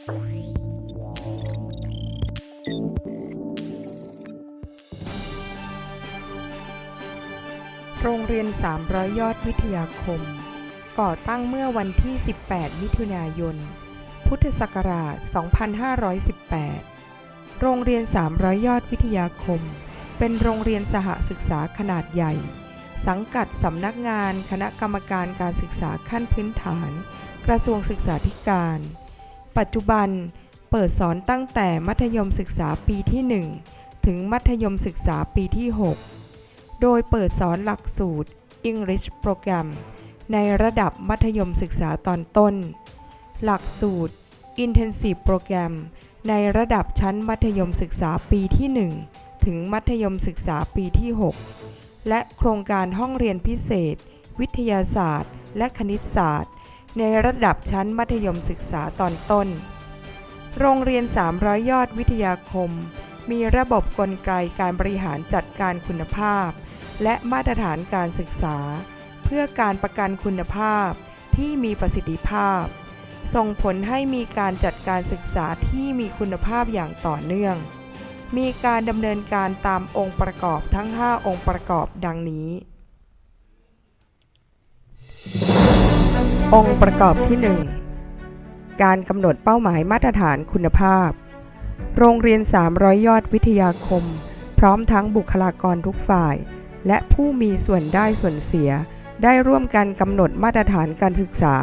โรงเรียน 300 ยอดวิทยาคม ก่อตั้งเมื่อวันที่ 18 มิถุนายน พุทธศักราช 2518 โรงเรียน 300 ยอดวิทยาคม เป็นโรงเรียนสหศึกษาขนาดใหญ่ สังกัดสำนักงานคณะกรรมการการศึกษาขั้นพื้นฐาน กระทรวงศึกษาธิการ ปัจจุบันเปิดสอนตั้งแต่มัธยมศึกษาปีที่ 1 ถึงมัธยมศึกษาปีที่ 6 โดยเปิดสอนหลักสูตร English Program ในระดับมัธยมศึกษาตอนต้น หลักสูตร Intensive Program ในระดับชั้นมัธยมศึกษาปีที่ 1 ถึงมัธยมศึกษาปีที่ 6 และโครงการห้องเรียนพิเศษ วิทยาศาสตร์ และคณิตศาสตร์ ในระดับชั้นมัธยมศึกษาตอนต้น โรงเรียน 300 ยอดวิทยาคม มีระบบกลไกการบริหารจัดการคุณภาพ และมาตรฐานการศึกษา เพื่อการประกันคุณภาพที่มีประสิทธิภาพ ส่งผลให้มีการจัดการศึกษาที่มีคุณภาพอย่างต่อเนื่อง มีการดำเนินการตามองค์ประกอบทั้ง 5 องค์ประกอบดังนี้ องค์ประกอบที่ 1 การกำหนดเป้าหมายมาตรฐานคุณภาพ โรงเรียน 300 ยอดวิทยาคม พร้อมทั้งบุคลากรทุกฝ่าย และผู้มีส่วนได้ส่วนเสีย ได้ร่วมกันกำหนดมาตรฐานการศึกษา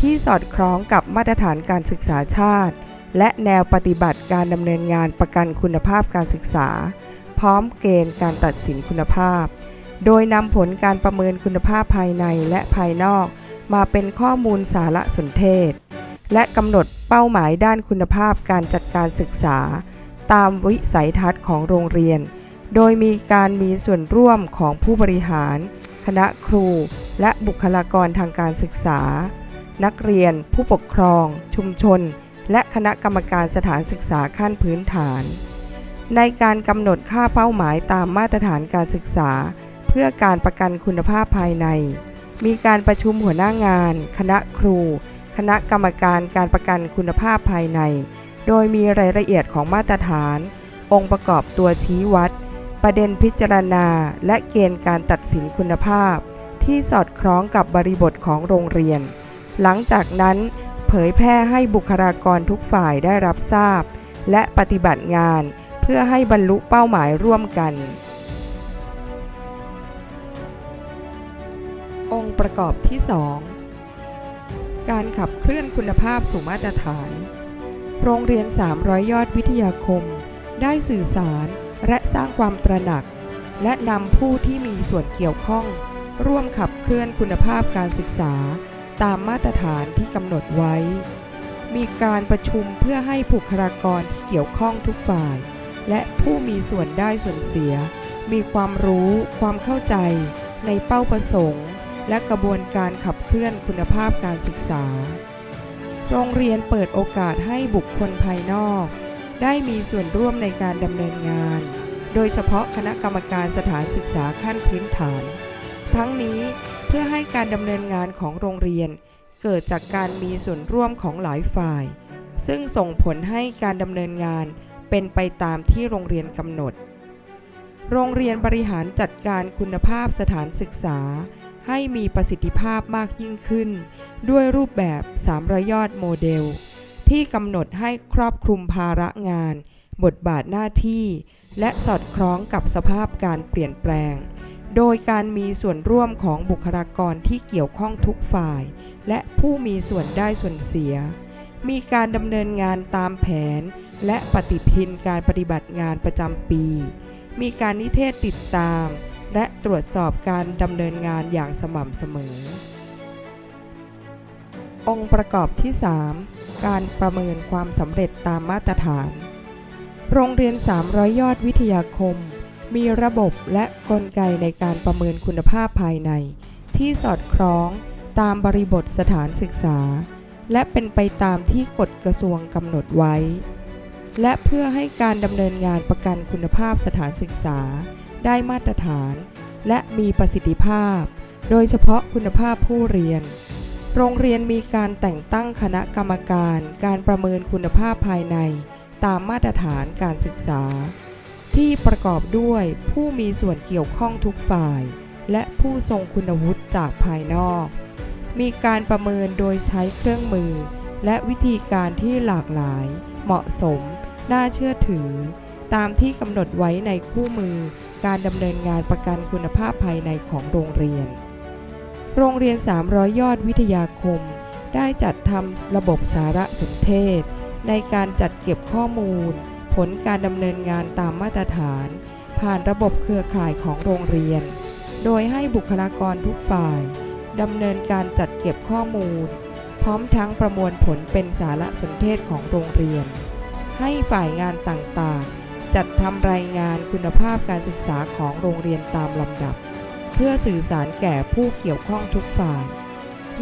ที่สอดคล้องกับมาตรฐานการศึกษาชาติ และแนวปฏิบัติการดำเนินงานประกันคุณภาพการศึกษา พร้อมเกณฑ์การตัดสินคุณภาพ โดยนำผลการประเมินคุณภาพภายในและภายนอก มาเป็นข้อมูลสารสนเทศ และกำหนดเป้าหมายด้านคุณภาพการจัดการศึกษา ตามวิสัยทัศน์ของโรงเรียน โดยมีการมีส่วนร่วมของผู้บริหาร คณะครู และบุคลากรทางการศึกษา นักเรียน ผู้ปกครอง ชุมชน และคณะกรรมการสถานศึกษาขั้นพื้นฐาน ในการกำหนดค่าเป้าหมายตามมาตรฐานการศึกษา เพื่อการประกันคุณภาพภายใน มีการประชุมหัวหน้างาน คณะครู คณะกรรมการการประกันคุณภาพภายใน โดยมีรายละเอียดของมาตรฐาน องค์ประกอบตัวชี้วัด ประเด็นพิจารณา และเกณฑ์การตัดสินคุณภาพ ที่สอดคล้องกับบริบทของโรงเรียน หลังจากนั้นเผยแพร่ให้บุคลากรทุกฝ่ายได้รับทราบ และปฏิบัติงาน เพื่อให้บรรลุเป้าหมายร่วมกัน ประกอบที่ 2 การขับเคลื่อนคุณภาพสู่มาตรฐาน โรงเรียน 300 ยอดวิทยาคม ได้สื่อสารและสร้างความตระหนัก และนำผู้ที่มีส่วนเกี่ยวข้อง ร่วมขับเคลื่อนคุณภาพการศึกษา ตามมาตรฐานที่กำหนดไว้ มีการประชุมเพื่อให้บุคลากรที่เกี่ยวข้องทุกฝ่าย และผู้มีส่วนได้ส่วนเสีย มีความรู้ ความเข้าใจในเป้าประสงค์ และกระบวนการขับเคลื่อนคุณภาพการศึกษา โรงเรียนเปิดโอกาสให้บุคคลภายนอก ได้มีส่วนร่วมในการดำเนินงาน โดยเฉพาะคณะกรรมการสถานศึกษาขั้นพื้นฐาน ทั้งนี้เพื่อให้การดำเนินงานของโรงเรียน เกิดจากการมีส่วนร่วมของหลายฝ่าย ซึ่งส่งผลให้การดำเนินงานเป็นไปตามที่โรงเรียนกำหนด โรงเรียนบริหารจัดการคุณภาพสถานศึกษา ให้มีประสิทธิภาพมากยิ่งขึ้น ด้วยรูปแบบ300ยอดโมเดล ที่กำหนดให้ครอบคลุมภาระงาน บทบาทหน้าที่ และสอดคล้องกับสภาพการเปลี่ยนแปลง โดยการมีส่วนร่วมของบุคลากรที่เกี่ยวข้องทุกฝ่าย และผู้มีส่วนได้ส่วนเสีย มีการดำเนินงานตามแผน และปฏิทินการปฏิบัติงานประจำปี มีการนิเทศติดตาม และตรวจสอบการดำเนินงานอย่างสม่ำเสมอ องค์ประกอบที่ 3 การประเมินความสำเร็จตามมาตรฐาน โรงเรียน 300 ยอดวิทยาคม มีระบบและกลไกในการประเมินคุณภาพภายใน ที่สอดคล้องตามบริบทสถานศึกษา และเป็นไปตามที่กฎกระทรวงกำหนดไว้ และเพื่อให้การดำเนินงานประกันคุณภาพสถานศึกษา ได้มาตรฐาน และมีประสิทธิภาพ โดยเฉพาะคุณภาพผู้เรียน โรงเรียนมีการแต่งตั้งคณะกรรมการการประเมินคุณภาพภายใน ตามมาตรฐานการศึกษา ที่ประกอบด้วยผู้มีส่วนเกี่ยวข้องทุกฝ่าย และผู้ทรงคุณวุฒิจากภายนอก มีการประเมินโดยใช้เครื่องมือ และวิธีการที่หลากหลาย เหมาะสม น่าเชื่อถือ ตามที่กำหนดไว้ในคู่มือการดำเนินงานประกันคุณภาพภายในของโรงเรียน โรงเรียน 300 ยอดวิทยาคม ได้จัดทำระบบสารสนเทศ ในการจัดเก็บข้อมูล ผลการดำเนินงานตามมาตรฐาน ผ่านระบบเครือข่ายของโรงเรียน โดยให้บุคลากรทุกฝ่ายดำเนินการจัดเก็บข้อมูล พร้อมทั้งประมวลผลเป็นสารสนเทศของโรงเรียน ให้ฝ่ายงานต่างๆ จัดทำรายงานคุณภาพการศึกษาของโรงเรียนตามลำดับ เพื่อสื่อสารแก่ผู้เกี่ยวข้องทุกฝ่าย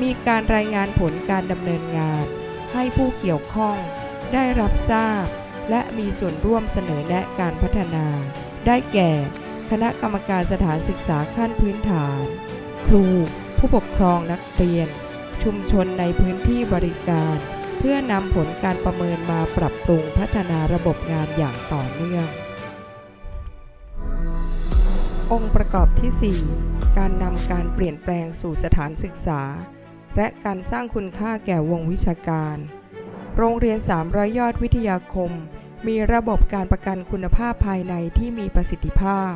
มีการรายงานผลการดำเนินงาน ให้ผู้เกี่ยวข้องได้รับทราบ และมีส่วนร่วมเสนอแนะการพัฒนา ได้แก่ คณะกรรมการสถานศึกษาขั้นพื้นฐาน ครู ผู้ปกครองนักเรียน ชุมชนในพื้นที่บริการ เพื่อนำผลการประเมินมาปรับปรุงพัฒนาระบบงานอย่างต่อเนื่อง องค์ประกอบที่ 4 การนำการเปลี่ยนแปลงสู่สถานศึกษา และการสร้างคุณค่าแก่วงวิชาการ โรงเรียน 300 ยอดวิทยาคม มีระบบการประกันคุณภาพภายในที่มีประสิทธิภาพ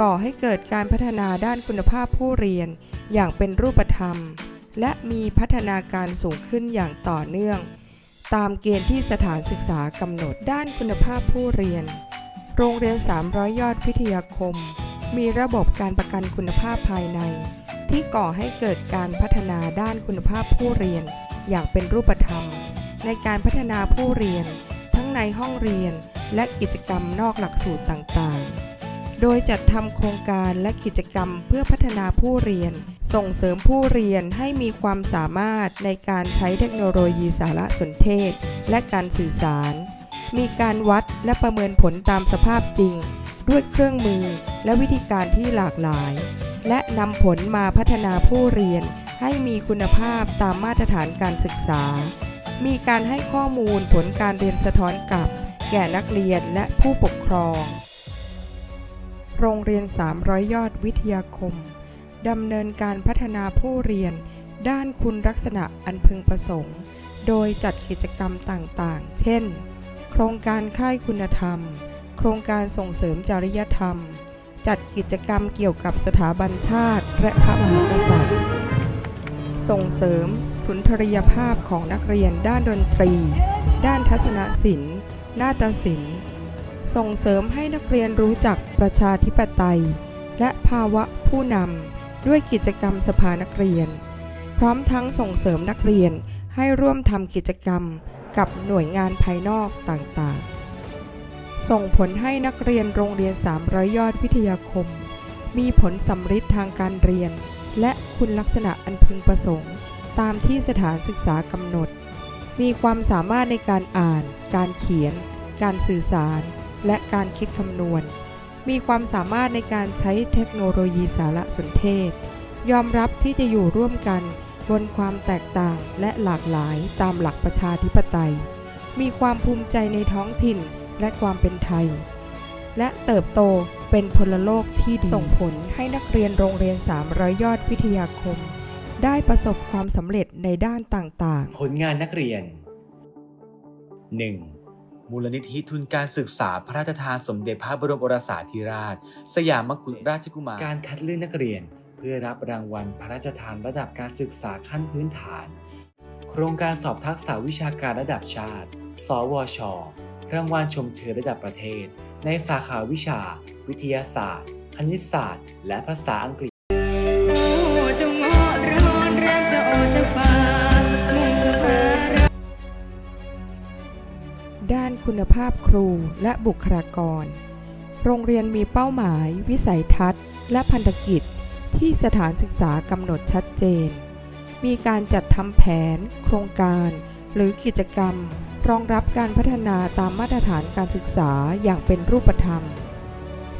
ก่อให้เกิดการพัฒนาด้านคุณภาพผู้เรียนอย่างเป็นรูปธรรม และมีพัฒนาการสูงขึ้นอย่างต่อเนื่อง ตามเกณฑ์ที่สถานศึกษากำหนดด้านคุณภาพผู้เรียน โรงเรียน 300 ยอดวิทยาคม มีระบบการประกันคุณภาพภายใน ที่ก่อให้เกิดการพัฒนาด้านคุณภาพผู้เรียน อย่างเป็นรูปธรรม ในการพัฒนาผู้เรียน ทั้งในห้องเรียนและกิจกรรมนอกหลักสูตรต่างๆ โดยจัดทำโครงการและกิจกรรมเพื่อพัฒนาผู้เรียน ส่งเสริมผู้เรียนให้มีความสามารถในการใช้เทคโนโลยีสารสนเทศ และการสื่อสาร มีการวัดและประเมินผลตามสภาพจริง ด้วยเครื่องมือและวิธีการที่หลากหลาย และนำผลมาพัฒนาผู้เรียนให้มีคุณภาพตามมาตรฐานการศึกษา มีการให้ข้อมูลผลการเรียนสะท้อนกลับ แก่นักเรียนและผู้ปกครอง โรงเรียน 300 ยอดวิทยาคม ดำเนินการพัฒนาผู้เรียน ด้านคุณลักษณะอันพึงประสงค์ โดยจัดกิจกรรมต่างๆ เช่น โครงการค่ายคุณธรรม โครงการส่งเสริมจริยธรรม จัดกิจกรรมเกี่ยวกับสถาบันชาติ และพระมหากษัตริย์ ส่งเสริม สุนทรียภาพของนักเรียนด้านดนตรี ด้านทัศนศิลป์ นาฏศิลป์ ส่งเสริมให้นักเรียนรู้จักประชาธิปไตย และภาวะผู้นำด้วยกิจกรรมสภานักเรียน พร้อมทั้งส่งเสริมนักเรียนให้ร่วมทำกิจกรรมกับหน่วยงานภายนอกต่างๆ ส่งผลให้นักเรียนโรงเรียน 300 ยอดวิทยาคม มีผลสำฤทธิ์ทางการเรียน และคุณลักษณะอันพึงประสงค์ ตามที่สถานศึกษากำหนด มีความสามารถในการอ่าน การเขียน การสื่อสาร และการคิดคำนวณ มีความสามารถในการใช้เทคโนโลยีสารสนเทศ ยอมรับที่จะอยู่ร่วมกันบนความแตกต่างและหลากหลายตามหลักประชาธิปไตย มีความภูมิใจในท้องถิ่นและความเป็นไทย และเติบโตเป็นพลโลกที่ดีส่งผลให้นักเรียนโรงเรียน 300 ยอดวิทยาคม ได้ประสบความสำเร็จในด้านต่างๆ ผลงานนักเรียน 1. มูลนิธิทุนการศึกษาพระราชทานสมเด็จพระบรมโอรสาธิราช สยามกุฎราชกุมาร การคัดเลือกนักเรียน เพื่อรับรางวัลพระราชทานระดับการศึกษาขั้นพื้นฐาน โครงการสอบทักษะวิชาการระดับชาติ สวช รางวัลชมเชยระดับประเทศ ในสาขาวิชา วิทยาศาสตร์ คณิตศาสตร์ และภาษาอังกฤษ คุณภาพครูและบุคลากร โรงเรียนมีเป้าหมาย วิสัยทัศน์ และพันธกิจ ที่สถานศึกษากำหนดชัดเจน มีการจัดทำแผน โครงการ หรือกิจกรรม รองรับการพัฒนาตามมาตรฐานการศึกษาอย่างเป็นรูปธรรม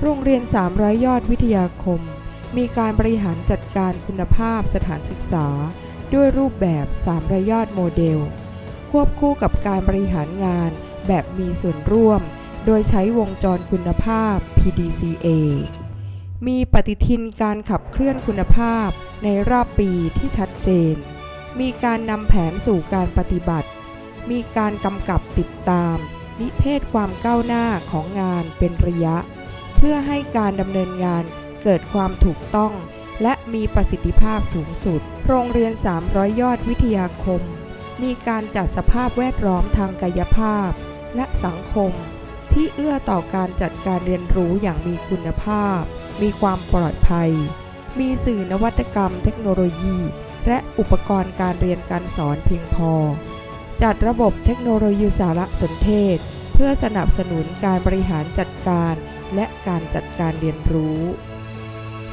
โรงเรียน 300 ยอดวิทยาคม มีการบริหารจัดการคุณภาพสถานศึกษา ด้วยรูปแบบ3ระยอดโมเดล ควบคู่กับการบริหารงาน แบบมีส่วนร่วม โดยใช้วงจรคุณภาพ PDCA มีปฏิทินการขับเคลื่อนคุณภาพในรอบปีที่ชัดเจน มีการนำแผนสู่การปฏิบัติ มีการกำกับติดตาม นิเทศความก้าวหน้าของงานเป็นระยะ เพื่อให้การดำเนินงานเกิดความถูกต้อง และมีประสิทธิภาพสูงสุด โรงเรียน 300 ยอดวิทยาคม มีการจัดสภาพแวดล้อมทางกายภาพ และสังคม ที่เอื้อต่อการจัดการเรียนรู้อย่างมีคุณภาพ มีความปลอดภัย มีสื่อนวัตกรรมเทคโนโลยี และอุปกรณ์การเรียนการสอนเพียงพอ จัดระบบเทคโนโลยีสารสนเทศ เพื่อสนับสนุนการบริหารจัดการและการจัดการเรียนรู้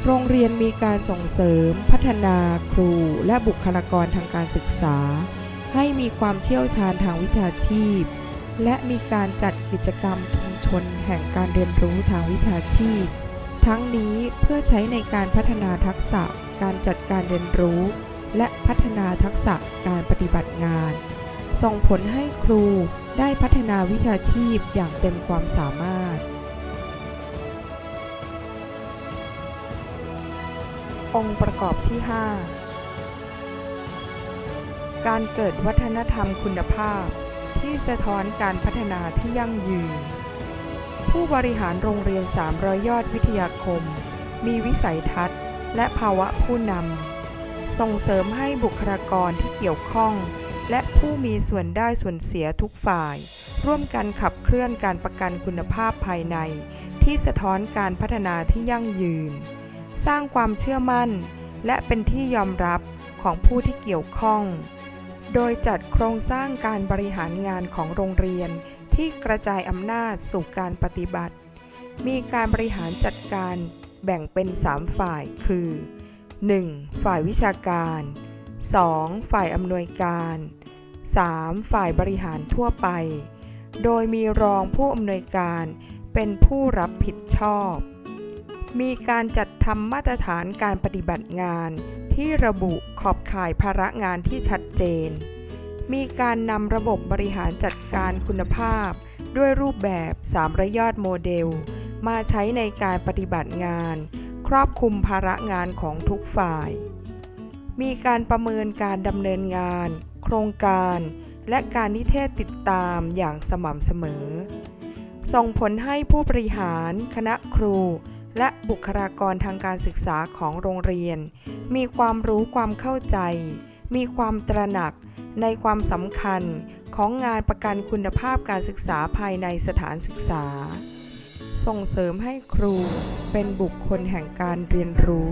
โรงเรียนมีการส่งเสริม พัฒนาครู และบุคลากรทางการศึกษา ให้มีความเชี่ยวชาญทางวิชาชีพ และมีการจัดกิจกรรมชุมชนแห่งการเรียนรู้ทางวิชาชีพ ทั้งนี้เพื่อใช้ในการพัฒนาทักษะการจัดการเรียนรู้ และพัฒนาทักษะการปฏิบัติงาน ส่งผลให้ครูได้พัฒนาวิชาชีพอย่างเต็มความสามารถ องค์ประกอบที่ 5 การเกิดวัฒนธรรมคุณภาพ ที่สะท้อนการพัฒนาที่ยั่งยืน ผู้บริหารโรงเรียน 300 ยอดวิทยาคม มีวิสัยทัศน์ และภาวะผู้นำ ส่งเสริมให้บุคลากรที่เกี่ยวข้อง และผู้มีส่วนได้ส่วนเสียทุกฝ่าย ร่วมกันขับเคลื่อนการประกันคุณภาพภายใน ที่สะท้อนการพัฒนาที่ยั่งยืน สร้างความเชื่อมั่น และเป็นที่ยอมรับของผู้ที่เกี่ยวข้อง โดยจัดโครงสร้างการบริหารงานของโรงเรียนที่กระจายอำนาจสู่การปฏิบัติ มีการบริหารจัดการแบ่งเป็น 3 ฝ่ายคือ 1. ฝ่ายวิชาการ 2. ฝ่ายอำนวยการ 3. ฝ่ายบริหารทั่วไป โดยมีรองผู้อำนวยการเป็นผู้รับผิดชอบ มีการจัดทำมาตรฐานการปฏิบัติงานที่ระบุ อบข่ายภาระงานที่ชัดเจน มีการนำระบบบริหารจัดการคุณภาพ ด้วยรูปแบบ3ระยอดโมเดล มาใช้ในการปฏิบัติงาน ครอบคลุมภาระงานของทุกฝ่าย มีการประเมินการดำเนินงาน โครงการ และการนิเทศติดตามอย่างสม่ำเสมอ ส่งผลให้ผู้บริหาร คณะครู และบุคลากรทางการศึกษาของโรงเรียน มีความรู้ความเข้าใจ มีความตระหนักในความสำคัญของงานประกันคุณภาพการศึกษาภายในสถานศึกษา ส่งเสริมให้ครูเป็นบุคคลแห่งการเรียนรู้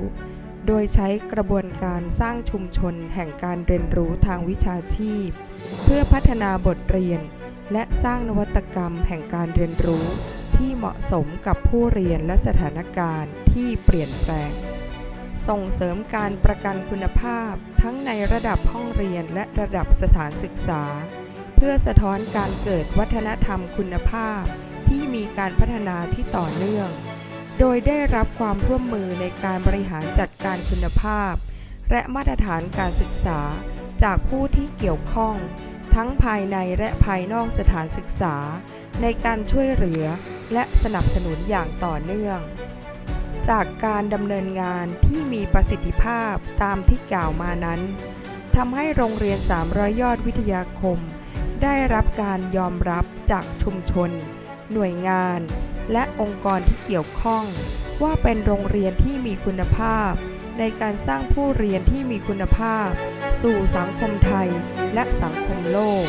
โดยใช้กระบวนการสร้างชุมชนแห่งการเรียนรู้ทางวิชาชีพ เพื่อพัฒนาบทเรียน และสร้างนวัตกรรมแห่งการเรียนรู้ ที่เหมาะสมกับผู้เรียนและสถานการณ์ที่เปลี่ยนแปลง ส่งเสริมการประกันคุณภาพทั้งในระดับห้องเรียนและระดับสถานศึกษา เพื่อสะท้อนการเกิดวัฒนธรรมคุณภาพ ที่มีการพัฒนาที่ต่อเนื่อง โดยได้รับความร่วมมือในการบริหารจัดการคุณภาพ และมาตรฐานการศึกษา จากผู้ที่เกี่ยวข้อง ทั้งภายในและภายนอกสถานศึกษา ในการช่วยเหลือและสนับสนุนอย่างต่อเนื่อง จากการดำเนินงานที่มีประสิทธิภาพตามที่กล่าวมานั้นทำให้โรงเรียน 300 ยอดวิทยาคม ได้รับการยอมรับจากชุมชน หน่วยงาน และองค์กรที่เกี่ยวข้อง ว่าเป็นโรงเรียนที่มีคุณภาพ ในการสร้างผู้เรียนที่มีคุณภาพ สู่สังคมไทยและสังคมโลก